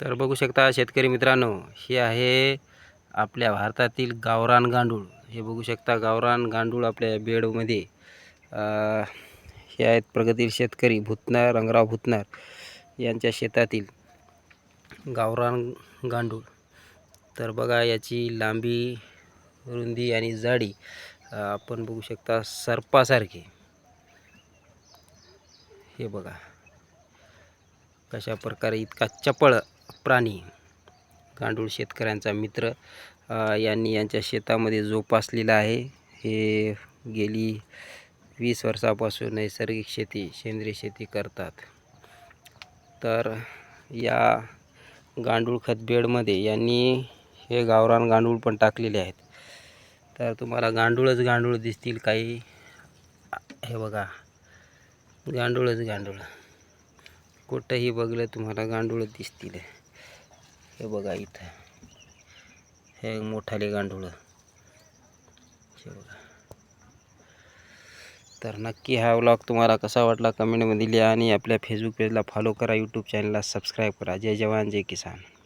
तर बघू शकता शेतकरी मित्रांनो हे आहे आपल्या भारतातील गावरान गांडूळ. हे बघू शकता गावरान गांडूळ आपल्या बेडमध्ये. हे आहेत प्रगतील शेतकरी भूतनार रंगराव भूतनार यांच्या शेतातील गावरान गांडूळ. तर बघा याची लांबी रुंदी आणि जाडी आपण बघू शकता सर्पासारखी. हे बघा कशा प्रकारे इतका चपळ प्राणी गांडूळ शेतकऱ्यांचा मित्र यांनी यांच्या शेतामध्ये जोपासलेला आहे. हे गेली वीस वर्षापासून नैसर्गिक शेती सेंद्रिय शेती करतात. तर या गांडूळ खत बेडमध्ये यांनी हे गावरान गांडूळ पण टाकलेले आहेत. तर तुम्हाला गांडूळच गांडूळ दिसतील काही. हे बघा गांडूळच गांडूळ. कुठंही बघलं तुम्हाला गांडूळ दिसतील. हे बघा इथं. हे मोठाले गांडूळ. हे बघा. तर नक्की हा व्लॉग तुम्हाला कसा वाटला? कमेंटमध्ये लिहा आणि आपल्या फेसबुक पेजला फॉलो करा यूट्यूब चॅनलला सबस्क्राईब करा. जय जवान जय किसान.